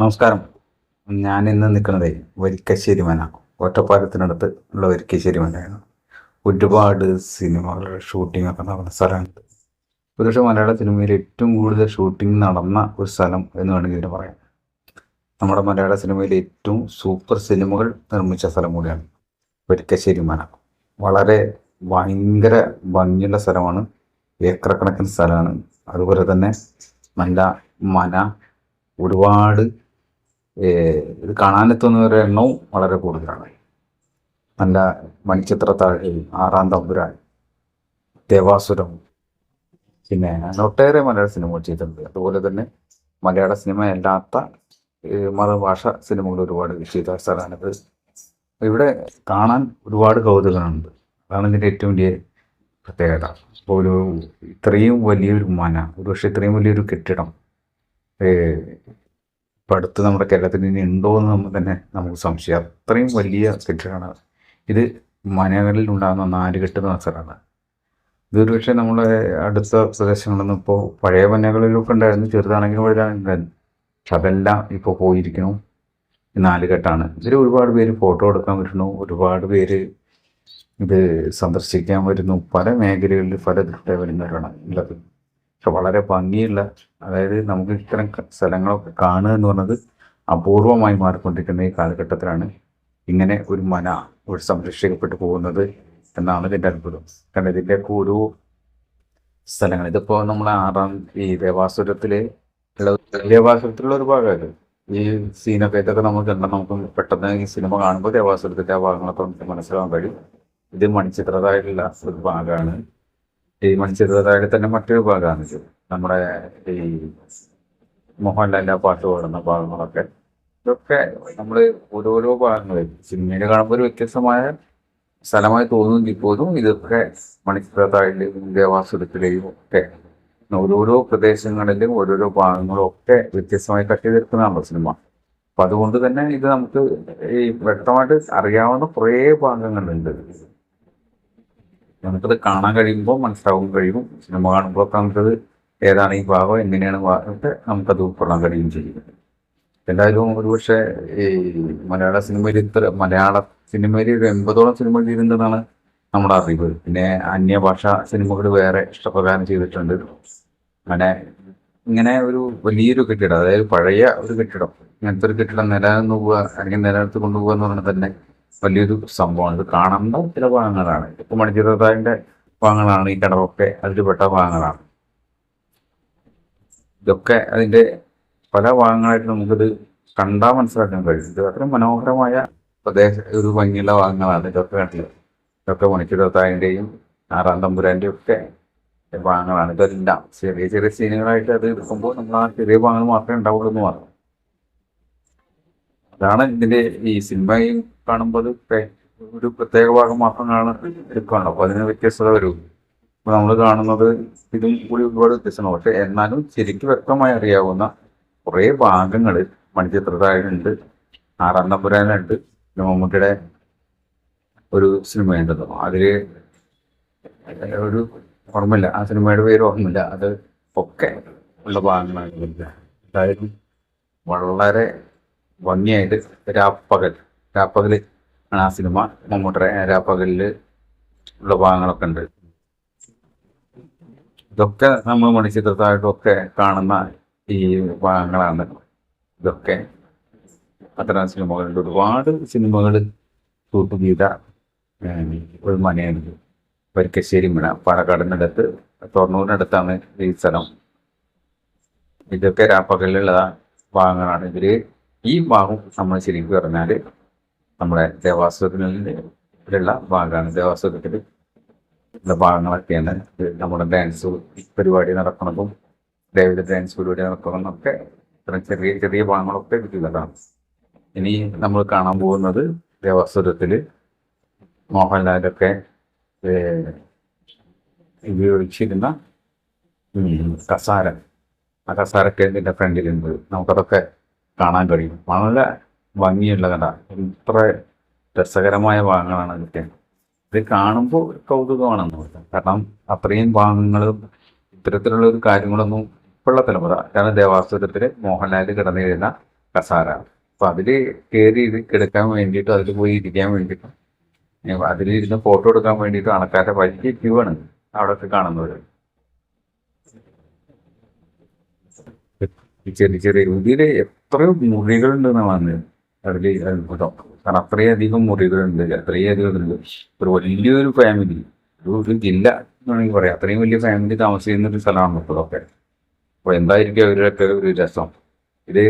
നമസ്കാരം. ഞാൻ ഇന്ന് നിൽക്കുന്നത് വരിക്കശ്ശേരി മന. ഒറ്റപ്പാലത്തിനടുത്ത് ഉള്ള വരിക്കശ്ശേരി മനയാണ്. ഒരുപാട് സിനിമകളുടെ ഷൂട്ടിംഗ് ഒക്കെ നടന്ന സ്ഥലമുണ്ട്. ഒരുപക്ഷെ മലയാള സിനിമയിൽ ഏറ്റവും കൂടുതൽ ഷൂട്ടിംഗ് നടന്ന ഒരു സ്ഥലം എന്ന് വേണമെങ്കിൽ പറയാം. നമ്മുടെ മലയാള സിനിമയിൽ ഏറ്റവും സൂപ്പർ സിനിമകൾ നിർമ്മിച്ച സ്ഥലം കൂടിയാണ് വരിക്കശ്ശേരി മന. വളരെ ഭയങ്കര ഭംഗിയുള്ള സ്ഥലമാണ്. ഏക്കറക്കണക്കിന് കണക്കിന് സ്ഥലമാണ്. അതുപോലെ തന്നെ നല്ല മന ഒരുപാട് ഇത് കാണാനെത്തുന്നവരുടെ എണ്ണവും വളരെ കൂടുതലാണ്. നല്ല മണിച്ചിത്രത്താഴ് ആറാം തമ്പുരാൻ ദേവാസുരം പിന്നെ ഒട്ടേറെ മലയാള സിനിമകൾ ചെയ്തിട്ടുണ്ട്. അതുപോലെ തന്നെ മലയാള സിനിമ അല്ലാത്ത മതഭാഷ സിനിമകൾ ഒരുപാട് ചെയ്ത സ്ഥലമാണിത്. ഇവിടെ കാണാൻ ഒരുപാട് കൗതുകങ്ങളുണ്ട്. അതാണ് ഇതിന്റെ ഏറ്റവും വലിയ പ്രത്യേകത. അപ്പോൾ ഒരു ഇത്രയും വലിയൊരു മന ഒരുപക്ഷെ ഇത്രയും വലിയൊരു കെട്ടിടം ഇപ്പം അടുത്ത് നമ്മുടെ കേരളത്തിൽ ഇനി ഉണ്ടോ എന്ന് നമ്മൾ തന്നെ നമുക്ക് സംശയം. അത്രയും വലിയ കെട്ടിടമാണ് ഇത് മനകളിൽ ഉണ്ടാകുന്ന നാലുകെട്ട് നസറാണ് ഇതൊരു പക്ഷേ നമ്മളെ അടുത്ത പ്രദേശങ്ങളൊന്നും ഇപ്പോൾ പഴയ മനകളിലൊക്കെ ഉണ്ടായിരുന്നു ചെറുതാണെങ്കിലും വലുതാണെങ്കിലും പക്ഷെ അതെല്ലാം ഇപ്പോൾ പോയിരിക്കണം ഈ നാലുകെട്ടാണ് ഇതിൽ ഒരുപാട് പേര് ഫോട്ടോ എടുക്കാൻ വരുന്നു ഒരുപാട് പേര് ഇത് സന്ദർശിക്കാൻ വരുന്നു. പല മേഖലകളിൽ പല ദൃഷ്ടിയ വരുന്നവരാണ് ഉള്ളത്. പക്ഷെ വളരെ ഭംഗിയുള്ള അതായത് നമുക്ക് ഇത്തരം സ്ഥലങ്ങളൊക്കെ കാണുക എന്ന് പറഞ്ഞത് അപൂർവമായി മാറിക്കൊണ്ടിരിക്കുന്ന ഈ കാലഘട്ടത്തിലാണ് ഇങ്ങനെ ഒരു മന ഒരു സംരക്ഷിക്കപ്പെട്ടു പോകുന്നത് എന്നാണ് ഇതിന്റെ അത്ഭുതം. കാരണം ഇതിന്റെയൊക്കെ ഓരോ സ്ഥലങ്ങൾ ഇതിപ്പോൾ നമ്മൾ ആറാം ഈ ദേവാസുരത്തിലെ ഉള്ള ദേവാസുരത്തിലുള്ള ഒരു ഭാഗമത് ഈ സീനൊക്കെ ഇതൊക്കെ നമ്മൾ കണ്ടാൽ നമുക്ക് പെട്ടെന്ന് ഈ സിനിമ കാണുമ്പോൾ ദേവാസുരത്തിന്റെ ആ ഭാഗങ്ങളൊക്കെ നമുക്ക് മനസ്സിലാക്കാൻ കഴിയും. ഇത് മണിച്ചിത്രതായിട്ടുള്ള ഒരു ഭാഗമാണ്. ഈ മണിച്ചിത്രതാഴിൽ തന്നെ മറ്റൊരു ഭാഗമാണ് ഇത്. നമ്മുടെ ഈ മോഹൻലാലിന്റെ പാട്ട് പാടുന്ന ഭാഗങ്ങളൊക്കെ. ഇതൊക്കെ നമ്മൾ ഓരോരോ ഭാഗങ്ങൾ സിനിമയിൽ കാണുമ്പോൾ ഒരു വ്യത്യസ്തമായ സ്ഥലമായി തോന്നുമെങ്കിൽ പോലും ഇതൊക്കെ മണിച്ചിത്രത്താഴിലെയും ദേവാസുരത്തിലെയും ഒക്കെ ഓരോരോ പ്രദേശങ്ങളിലും ഓരോരോ ഭാഗങ്ങളും ഒക്കെ വ്യത്യസ്തമായി കട്ടി തീർക്കുന്നതാണല്ലോ സിനിമ. അപ്പൊ അതുകൊണ്ട് തന്നെ ഇത് നമുക്ക് ഈ വ്യക്തമായിട്ട് അറിയാവുന്ന കുറേ ഭാഗങ്ങളുണ്ട്. നമുക്കത് കാണാൻ കഴിയുമ്പോൾ മനസ്സിലാവും കഴിയും. സിനിമ കാണുമ്പോൾ നമുക്കത് ഏതാണ് ഈ ഭാഗം എങ്ങനെയാണ് ഒക്കെ നമുക്കത് ഉൾക്കൊള്ളാൻ കഴിയും ചെയ്യും. എന്തായാലും ഒരുപക്ഷെ ഈ മലയാള സിനിമയിൽ ഇത്ര മലയാള സിനിമയിൽ ഒരു എൺപതോളം സിനിമ ചെയ്തിട്ടുണ്ടെന്നാണ് നമ്മുടെ അറിവ്. പിന്നെ അന്യഭാഷ സിനിമകൾ വേറെ ഇഷ്ടപ്രകാരം ചെയ്തിട്ടുണ്ട്. അങ്ങനെ ഇങ്ങനെ ഒരു വലിയൊരു കെട്ടിടം അതായത് പഴയ ഒരു കെട്ടിടം ഇങ്ങനത്തെ ഒരു കെട്ടിടം നിലനിന്ന് പോവുക അല്ലെങ്കിൽ നിലനിർത്തി കൊണ്ടുപോകുക എന്ന് പറഞ്ഞാൽ തന്നെ വലിയൊരു സംഭവമാണ്. ഇത് കാണേണ്ട ചില ഭാഗങ്ങളാണ്. ഇപ്പൊ മണിച്ചിത്രത്താഴിന്റെ ഭാഗങ്ങളാണ് ഈ കടവൊക്കെ അതിൽപ്പെട്ട ഭാഗങ്ങളാണ്. ഇതൊക്കെ അതിന്റെ പല ഭാഗങ്ങളായിട്ട് നമുക്കിത് കണ്ടാൽ മനസ്സിലാക്കാൻ കഴിയും. ഇത് അത്ര മനോഹരമായ പ്രദേശ ഒരു ഭംഗിയുള്ള ഭാഗങ്ങളാണ് ഇതൊക്കെ കണ്ടില്ല? ഇതൊക്കെ മണിച്ചിത്രത്താഴിന്റെയും ആറാം തമ്പുരാന്റെയും ഒക്കെ ഭാഗങ്ങളാണ്. ഇതെല്ലാം ചെറിയ ചെറിയ സീനുകളായിട്ട് അത് എടുക്കുമ്പോൾ നമ്മൾ ആ ചെറിയ ഭാഗങ്ങൾ മാത്രമേ ഉണ്ടാവുള്ളൂ എന്ന് പറഞ്ഞു അതാണ് ഇതിന്റെ ഈ സിനിമയും കാണുമ്പോൾ ഒരു പ്രത്യേക ഭാഗം മാത്രം കാണാൻ അപ്പൊ അതിന് വ്യത്യസ്തത വരും. ഇപ്പൊ നമ്മൾ കാണുന്നത് ഇതും കൂടി ഒരുപാട് വ്യത്യസ്തമാണ്. പക്ഷെ എന്നാലും ശരിക്കും വ്യക്തമായി അറിയാവുന്ന കുറേ ഭാഗങ്ങൾ മണിച്ചിത്രതാഴുണ്ട് ആറാം തമ്പുരാനുണ്ട് പിന്നെ മമ്മൂട്ടിയുടെ ഒരു സിനിമയുണ്ടല്ലോ അതിൽ ഒരു ഓർമ്മയില്ല. ആ സിനിമയുടെ പേര് ഓർമ്മയില്ല. അത് ഒക്കെ ഉള്ള ഭാഗങ്ങളാണ്. എന്തായാലും വളരെ ഭംഗിയായിട്ട് രാപ്പകൽ. രാപ്പകൽ ആണ് ആ സിനിമ. മമ്മൂട്ടിയുടെ രാപ്പകലിൽ ഉള്ള ഭാഗങ്ങളൊക്കെ ഉണ്ട്. ഇതൊക്കെ നമ്മൾ മണിച്ചിത്രത്തായിട്ടൊക്കെ കാണുന്ന ഈ ഭാഗങ്ങളാണ്. ഇതൊക്കെ അത്തരം സിനിമകളുണ്ട്. ഒരുപാട് സിനിമകൾ ഷൂട്ട് ചെയ്ത ഒരു മനയാണിത്. വരിക്കശ്ശേരി മന പാലക്കാടിനടുത്ത് തൊണ്ണൂറിനടുത്താണ് ഈ സ്ഥലം. ഇതൊക്കെ രാപ്പകലിലുള്ള ഭാഗങ്ങളാണ്. ഇതിൽ ഈ ഭാഗം നമ്മൾ ശരിക്കും പറഞ്ഞാൽ നമ്മുടെ ദേവാസുരത്തിനുള്ള ഭാഗമാണ്. ദേവാസുരത്തിൽ ഉള്ള ഭാഗങ്ങളൊക്കെയാണ് നമ്മുടെ ഡാൻസ് പരിപാടി നടക്കുന്നതും ദേവിയുടെ ഡാൻസ് പരിപാടി നടക്കുന്നതൊക്കെ ഇത്തരം ചെറിയ ചെറിയ ഭാഗങ്ങളൊക്കെ ഇതിലുള്ളതാണ് ഇനി നമ്മൾ കാണാൻ പോകുന്നത് ദേവാസുരത്തിൽ മോഹൻലാലൊക്കെ ഉപയോഗിച്ചിരുന്ന കസാര. ആ കസാരൊക്കെ ഇതിന്റെ ഫ്രണ്ടിലുണ്ട് നമുക്കതൊക്കെ കാണാൻ കഴിയും. വളരെ ഭംഗിയുള്ള കഥ. ഇത്ര രസകരമായ ഭാഗങ്ങളാണ് ഇതൊക്കെ. ഇത് കാണുമ്പോൾ കൗതുകമാണെന്ന് പറയാം കാരണം അത്രയും ഭാഗങ്ങളും ഇത്തരത്തിലുള്ള ഒരു കാര്യങ്ങളൊന്നും ഇപ്പോഴുള്ള തലമുറ കാരണം ദേവാസുരത്തിൽ മോഹൻലാൽ കഴിയുന്ന കസാര. അപ്പൊ അതിൽ കയറി ഇത് കിടക്കാൻ വേണ്ടിയിട്ട് അതിൽ പോയി ഇരിക്കാൻ വേണ്ടിയിട്ടും അതിലിരുന്ന് ഫോട്ടോ എടുക്കാൻ വേണ്ടിയിട്ട് ആൾക്കാരുടെ വലിയ ക്യൂ ആണ് അവിടെയൊക്കെ കാണുന്നത്. ചെറിയ ചെറിയ ഇതിൽ എത്രയോ മുറികളുണ്ടെന്ന് പറഞ്ഞത്. അതിൽ അത്ഭുതം കാരണം അത്രയധികം മുറികളുണ്ട്. അത്രയധികം ഉണ്ട്. ഒരു വലിയൊരു ഫാമിലി ഒരു ഒരു ജില്ല എന്ന് പറയാം. അത്രയും വലിയ ഫാമിലി താമസിക്കുന്ന ഒരു സ്ഥലമാണ് ഇപ്പോഴൊക്കെ. അപ്പോൾ എന്തായിരിക്കും അവരുടെയൊക്കെ ഒരു രസം? ഇത്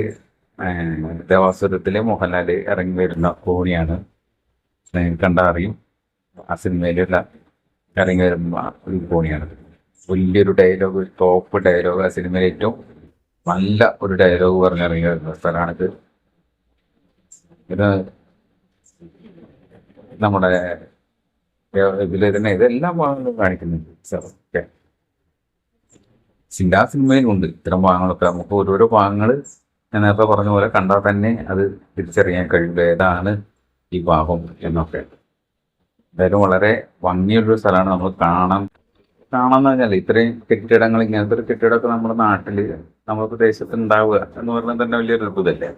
ദേവാസുരത്തിലെ മോഹൻലാൽ ഇറങ്ങി വരുന്ന കോണിയാണ് കണ്ടാൽ അറിയും. ആ സിനിമയിലുള്ള ഇറങ്ങി വരുന്ന ഒരു കോണിയാണ് വലിയൊരു ഡയലോഗ് ടോപ്പ് ഡയലോഗ് ആ സിനിമയിൽ ഏറ്റവും നല്ല ഒരു ഡയലോഗ് പറഞ്ഞിറങ്ങിയ സ്ഥലമാണിത്. ഇത് നമ്മുടെ ഇതിൽ തന്നെ ഇതെല്ലാം ഭാഗങ്ങളും കാണിക്കുന്നുണ്ട്. ഓക്കെ എല്ലാ സിനിമയിലുണ്ട് ഇത്തരം ഭാഗങ്ങളൊക്കെ നമുക്ക് ഓരോരോ ഭാഗങ്ങൾ ഞാൻ നേരത്തെ പറഞ്ഞ പോലെ കണ്ടാൽ തന്നെ അത് തിരിച്ചറിയാൻ കഴിയുള്ളൂ ഏതാണ് ഈ ഭാഗം എന്നൊക്കെ. എന്തായാലും വളരെ ഭംഗിയുള്ളൊരു സ്ഥലമാണ് നമ്മൾ കാണാൻ. കാണാന്ന് പറഞ്ഞാൽ ഇത്രയും കെട്ടിടങ്ങൾ ഇങ്ങനത്തെ ഒരു കെട്ടിടമൊക്കെ നമ്മുടെ നാട്ടിൽ നമ്മുടെ പ്രദേശത്ത് ഉണ്ടാവുക എന്ന് പറഞ്ഞാൽ തന്നെ വലിയൊരു അത്ഭുതമല്ലേ?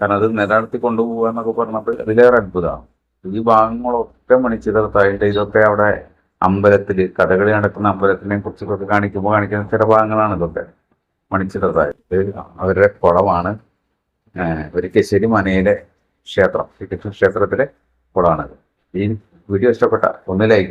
കാരണം അത് നിലനിർത്തി കൊണ്ടുപോകുക എന്നൊക്കെ പറഞ്ഞപ്പോൾ അതിലേറെ അത്ഭുതമാണ്. ഈ ഭാഗങ്ങളൊക്കെ മണിച്ചിതർത്തായിട്ട് ഇതൊക്കെ അവിടെ അമ്പലത്തിൽ കഥകളി നടക്കുന്ന അമ്പലത്തിനെ കുറിച്ചൊക്കെ കാണിക്കുമ്പോൾ കാണിക്കുന്ന ചില ഭാഗങ്ങളാണ് ഇതൊക്കെ മണിച്ചിതർത്തായിട്ട് അവരുടെ കുളമാണ്. ഒരിക്കശ്ശേരി ഒരു കശ്ശേരി മനയിലെ ക്ഷേത്രം ശ്രീകൃഷ്ണ ക്ഷേത്രത്തിലെ കുളമാണത്. ഈ വീഡിയോ ഇഷ്ടപ്പെട്ട ഒന്ന് ലൈക്ക്